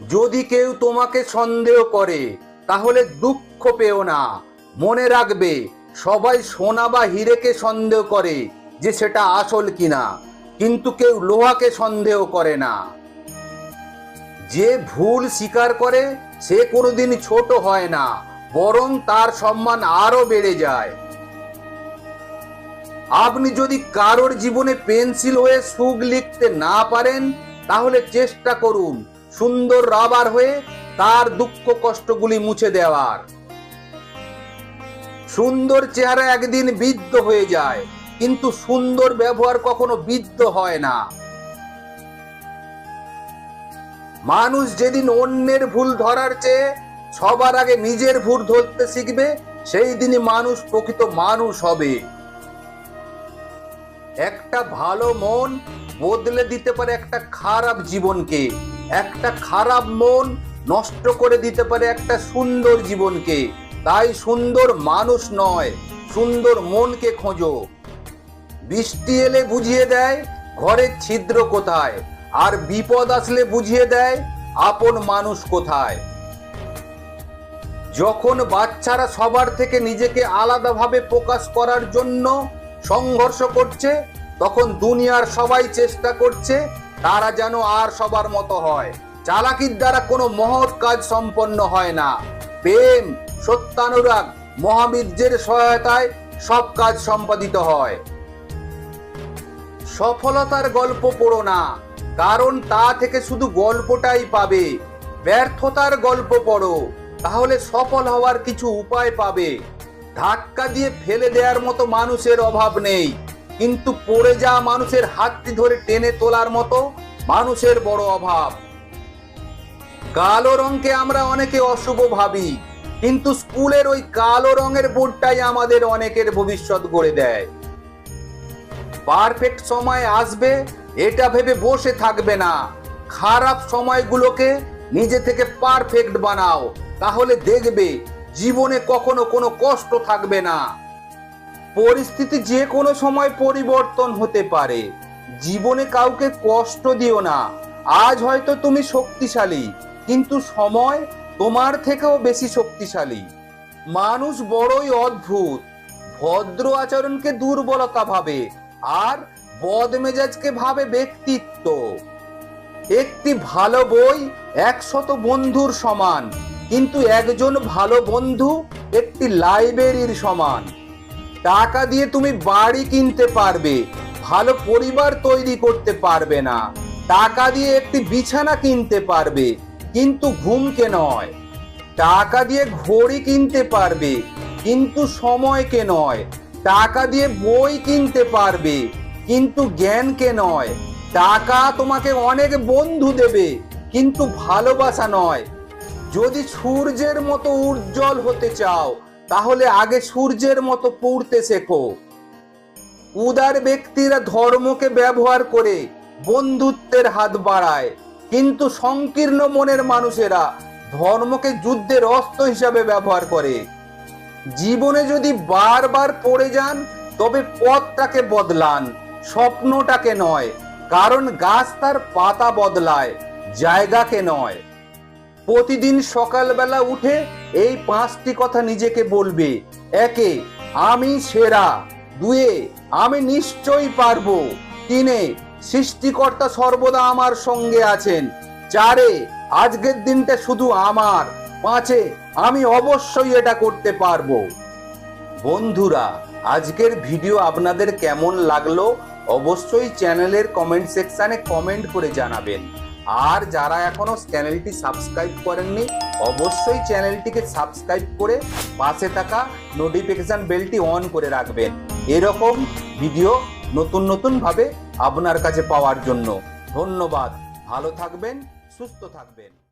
যদি কেউ তোমাকে সন্দেহ করে, তাহলে দুঃখ পেও না। মনে রাখবে, সবাই সোনা বা হিরেকে সন্দেহ করে যে সেটা আসল কিনা, কিন্তু কেউ লোহাকে সন্দেহ করে না। যে ভুল স্বীকার করে, সে কোনোদিন ছোট হয় না, বরং তার সম্মান আরও বেড়ে যায়। আপনি যদি কারোর জীবনে পেন্সিল হয়ে সুখ লিখতে না পারেন, তাহলে চেষ্টা করুন সুন্দর রাবার হয়ে তার দুঃখ কষ্টগুলি মুছে দেওয়ার। সুন্দর চেহারা একদিন বিদ্ধ হয়ে যায়, কিন্তু সুন্দর ব্যবহার কখনো বিদ্ধ হয় না। মানুষ যেদিন অন্যের ভুল ধরার চেয়ে সবার আগে নিজের ভুল ধরতে শিখবে, সেই দিনই মানুষ প্রকৃত মানুষ হবে। একটা ভালো মন বদলে দিতে পারে একটা খারাপ জীবনকে। একটা খারাপ মন নষ্ট করে দিতে পারে একটা সুন্দর জীবনকে। তাই সুন্দর মানুষ নয়, সুন্দর মনকে খোঁজো। বৃষ্টি এলে বুঝিয়ে দেয় ঘরের ছিদ্র কোথায়, আর বিপদ আসলে বুঝিয়ে দেয় আপন মানুষ কোথায়। যখন বাচ্চারা সবার থেকে নিজেকে আলাদাভাবে প্রকাশ করার জন্য সংঘর্ষ করছে, তখন দুনিয়ার সবাই চেষ্টা করছে তারা যেন আর সবার মতো হয়। চালাকির দ্বারা কোনো মহৎ কাজ সম্পন্ন হয় না। প্রেম, সত্যানুরাগ, মহাবীর্যের সহায়তায় সব কাজ সম্পাদিত হয়। সফলতার গল্প পড়ো না, কারণ তা থেকে শুধু গল্পটাই পাবে। ব্যর্থতার গল্প পড়ো, তাহলে সফল হওয়ার কিছু উপায় পাবে। ধাক্কা দিয়ে ফেলে দেওয়ার মতো মানুষের অভাব নেই। কিন্তু পড়ে যাওয়া মানুষের হাতটি ধরে টেনে তোলার মতো, মানুষের বড় অভাব। কালো রঙকে আমরা অনেকে অশুভ ভাবি, কিন্তু স্কুলের ওই কালো রঙের বোর্ডটাই আমাদের অনেকের ভবিষ্যৎ গড়ে দেয়। পারফেক্ট সময় আসবে, এটা ভেবে বসে থাকবে না। খারাপ সময়গুলোকে নিজে থেকে পারফেক্ট বানাও, তাহলে দেখবে জীবনে কখনো কোনো কষ্ট থাকবে না। পরিস্থিতি যে কোনো সময় পরিবর্তন হতে পারে। জীবনে কাউকে কষ্ট দিও না। আজ হয়তো তুমি শক্তিশালী, কিন্তু সময় তোমার থেকেও বেশি শক্তিশালী। মানুষ বড়ই অদ্ভুত। ভদ্র আচরণকে দুর্বলতা ভাবে আর বদমেজাজকে ভাবে ব্যক্তিত্ব। একটি ভালো বই একশত বন্ধুর সমান, কিন্তু একজন ভালো বন্ধু একটি লাইব্রেরির সমান। টাকা দিয়ে তুমি বাড়ি কিনতে পারবে। ভালো পরিবার তৈরি করতে পারবে না। টাকা দিয়ে একটি বিছানা কিনতে পারবে, কিন্তু ঘুমকে নয়। টাকা দিয়ে ঘড়ি কিনতে পারবে, কিন্তু সময়কে নয়। টাকা দিয়ে বই কিনতে পারবে, কিন্তু জ্ঞানকে নয়। টাকা তোমাকে অনেক বন্ধু দেবে, কিন্তু ভালোবাসা নয়। যদি সূর্যের মতো উজ্জ্বল হতে চাও তাহলে আগে সূর্যের মতো পড়তে শেখো। উদার ব্যক্তিরা ধর্মকে ব্যবহার করে বন্ধুত্বের হাত বাড়ায়। কিন্তু সংকীর্ণ মনের মানুষেরা ধর্মকে যুদ্ধের অস্ত্র হিসাবে ব্যবহার করে। জীবনে যদি বারবার পড়ে যান, তবে পথটাকে বদলান, স্বপ্নটাকে নয়, কারণ গাছ তার পাতা বদলায়, জায়গাকে নয়। প্রতিদিন সকালবেলা উঠে এই পাঁচটি কথা নিজেকে বলবে। একে, আমি সেরা। দুয়ে, আমি নিশ্চয়ই পারব। তিনে, সৃষ্টিকর্তা সর্বদা আমার সঙ্গে আছেন। চারে, আজকের দিনটা শুধু আমার। পাঁচে, আমি অবশ্যই এটা করতে পারব। বন্ধুরা, আজকের ভিডিও আপনাদের কেমন লাগল অবশ্যই চ্যানেলের কমেন্ট সেকশানে কমেন্ট করে জানাবেন। আর যারা এখনও চ্যানেলটি সাবস্ক্রাইব করেননি, অবশ্যই চ্যানেলটিকে সাবস্ক্রাইব করে পাশে থাকা নোটিফিকেশান বেলটি অন করে রাখবেন। এরকম ভিডিও নতুন নতুনভাবে আপনার কাছে পাওয়ার জন্য। ধন্যবাদ। ভালো থাকবেন, সুস্থ থাকবেন।